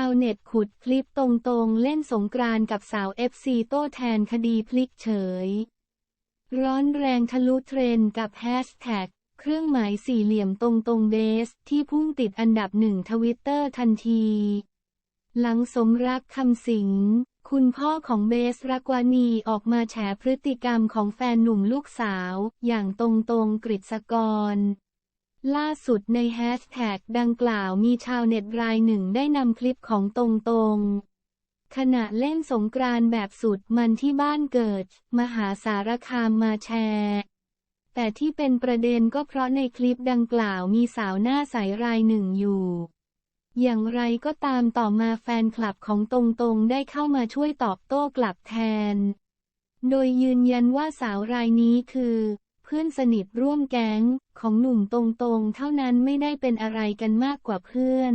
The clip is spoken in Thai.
าวเน็ตขุดคลิปตรงๆ เล่นสงกรานต์กับสาวเอฟซีโต้แทนคดีพลิกเฉย ร้อนแรงทะลุเทรนกับแฮชแท็กเครื่องหมายสี่เหลี่ยมตรงตรงเบส ที่พุ่งติดอันดับหนึ่งทวิตเตอร์ทันที หลังสมรักคำสิงคุณพ่อของเบสรักวานีออกมาแฉพฤติกรรมของแฟนหนุ่มลูกสาว อย่างตรงตรงๆกฤษกร ล่าสุดในแฮชแท็กดังกล่าวมีชาวเน็ตรายหนึ่งได้นำคลิปของตรงตรงขณะเล่นสงกรานต์แบบสุดมันที่บ้านเกิด มหาสารคามมาแชร์ แต่ที่เป็นประเด็นก็เพราะในคลิปดังกล่าวมีสาวหน้าใสรายหนึ่งอยู่ อย่างไรก็ตามต่อมาแฟนคลับของตรงตรงได้เข้ามาช่วยตอบโต้กลับแทน โดยยืนยันว่าสาวรายนี้คือ พื่อนสนิทร่วมแก๊งของหนุ่มตรงๆ เท่านั้นไม่ได้เป็นอะไรกันมากกว่าเพื่อน